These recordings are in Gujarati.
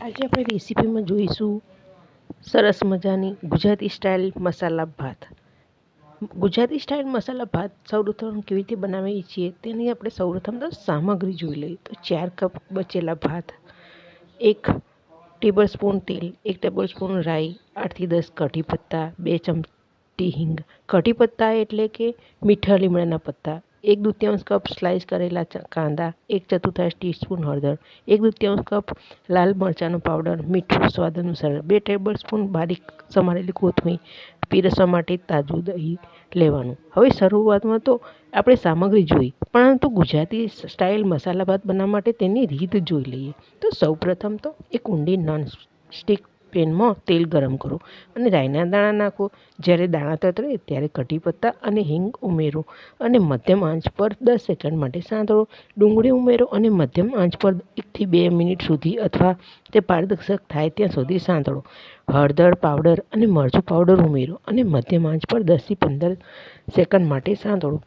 આજે આપણે રેસીપીમાં જોઈશું સરસ મજાની ગુજરાતી સ્ટાઇલ મસાલા ભાત. ગુજરાતી સ્ટાઇલ મસાલા ભાત સૌપ્રથમ કેવી રીતે બનાવીએ છીએ તેની આપણે સૌપ્રથમ તો સામગ્રી જોઈ લઈએ. તો ચાર કપ બચેલા ભાત, એક ટેબલ સ્પૂન તેલ, એક ટેબલ સ્પૂન રાઈ, આઠથી દસ કઢી પત્તા, બે ચમચી હિંગ. કઢી પત્તા એટલે કે મીઠા લીમડાના પત્તા. એક દૂધિયાંશ કપ સ્લાઈસ કરેલા કાંદા, એક ચતુર્થાંશ ટીસ્પૂન હળદર, એક દૂધિયાંશ કપ લાલ મરચાંનો પાવડર મીઠું સ્વાદ અનુસાર બે ટેબલ સ્પૂન બારીક સમારેલી કોથમીર, પીરસવા માટે તાજું દહીં લેવાનું. હવે શરૂઆતમાં તો આપણે સામગ્રી જોઈ, પરંતુ ગુજરાતી સ્ટાઇલ મસાલા ભાત બનાવવા માટે તેની રીત જોઈ લઈએ. તો સૌપ્રથમ તો એક ઊંડી નોન સ્ટિક પેનમાં તેલ ગરમ કરો અને રાઈના દાણા નાખો. જ્યારે દાણા તતરે ત્યારે કઢી પત્તા અને હિંગ ઉમેરો અને મધ્યમ આંચ પર દસ સેકન્ડ માટે સાંતળો. ડુંગળી ઉમેરો અને મધ્યમ આંચ પર એકથી બે મિનિટ સુધી અથવા તે પારદર્શક થાય ત્યાં સુધી સાંતળો. હળદર પાવડર અને મરચું પાવડર ઉમેરો અને મધ્યમ આંચ પર દસથી પંદર સેકન્ડ માટે સાંતળો.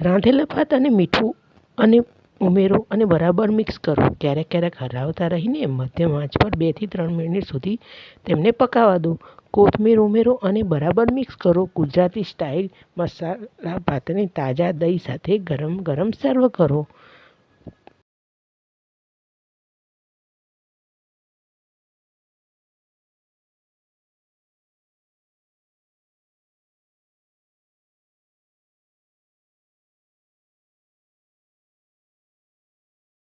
રાંધેલા ભાત અને મીઠું અને ઉમેરો અને બરાબર મિક્સ કરો. ક્યારેક ક્યારેક હલાવતા રહીને મધ્યમ આંચ પર બેથી ત્રણ મિનિટ સુધી તેમને પકાવવા દો. કોથમીર ઉમેરો અને બરાબર મિક્સ કરો. ગુજરાતી સ્ટાઇલ મસાલા, ભાતને તાજા દહીં સાથે ગરમ ગરમ સર્વ કરો.